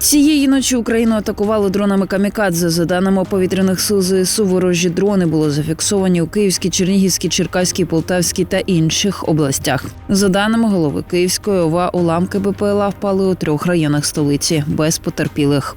Цієї ночі Україну атакували дронами камікадзе. За даними повітряних сил ЗСУ, ворожі дрони були зафіксовані у Київській, Чернігівській, Черкаській, Полтавській та інших областях. За даними голови Київської ОВА, уламки БПЛА впали у трьох районах столиці без потерпілих.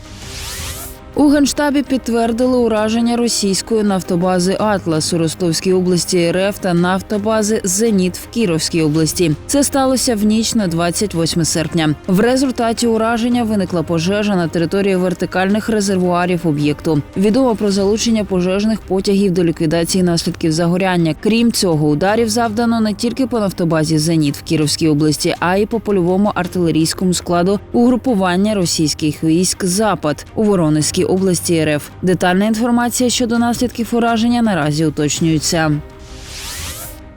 У генштабі підтвердили ураження російської нафтобази Атлас у Ростовській області РФ та нафтобази Зеніт в Кіровській області. Це сталося в ніч на 28 серпня. В результаті ураження виникла пожежа на території вертикальних резервуарів об'єкту. Відомо про залучення пожежних потягів до ліквідації наслідків загоряння. Крім цього, ударів завдано не тільки по нафтобазі Зеніт в Кіровській області, а й по польовому артилерійському складу угрупування російських військ Запад у Воронезькій області РФ. Детальна інформація щодо наслідків ураження наразі уточнюється.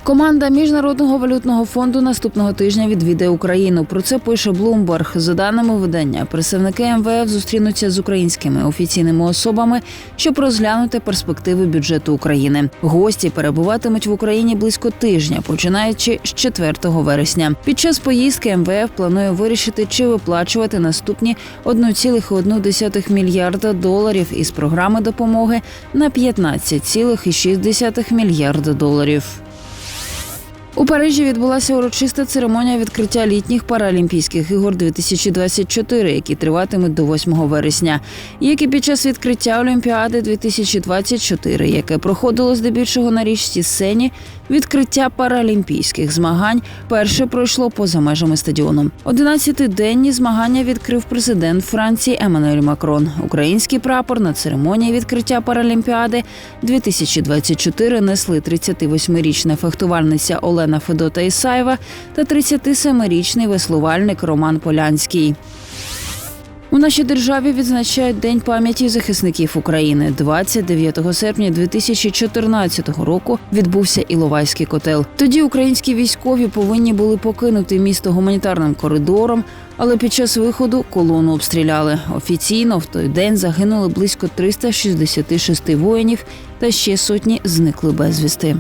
Команда міжнародного валютного фонду наступного тижня відвідає Україну. Про це пише Блумберг. За даними видання, представники МВФ зустрінуться з українськими офіційними особами, щоб розглянути перспективи бюджету України. Гості перебуватимуть в Україні близько тижня, починаючи з 4 вересня. Під час поїздки МВФ планує вирішити, чи виплачувати наступні 1,1 мільярда доларів із програми допомоги на 15,6 мільярда доларів. У Парижі відбулася урочиста церемонія відкриття літніх паралімпійських ігор 2024, які триватимуть до 8 вересня, як і під час відкриття Олімпіади 2024, яке проходило здебільшого на річці Сені. Відкриття паралімпійських змагань перше пройшло поза межами стадіону. 11-денні змагання відкрив президент Франції Еммануель Макрон. Український прапор на церемонії відкриття Паралімпіади 2024 несли 38-річна фехтувальниця Олена Федота Ісаєва та 37-річний веслувальник Роман Полянський. У нашій державі відзначають День пам'яті захисників України. 29 серпня 2014 року відбувся Іловайський котел. Тоді українські військові повинні були покинути місто гуманітарним коридором, але під час виходу колону обстріляли. Офіційно в той день загинули близько 366 воїнів та ще сотні зникли безвісти.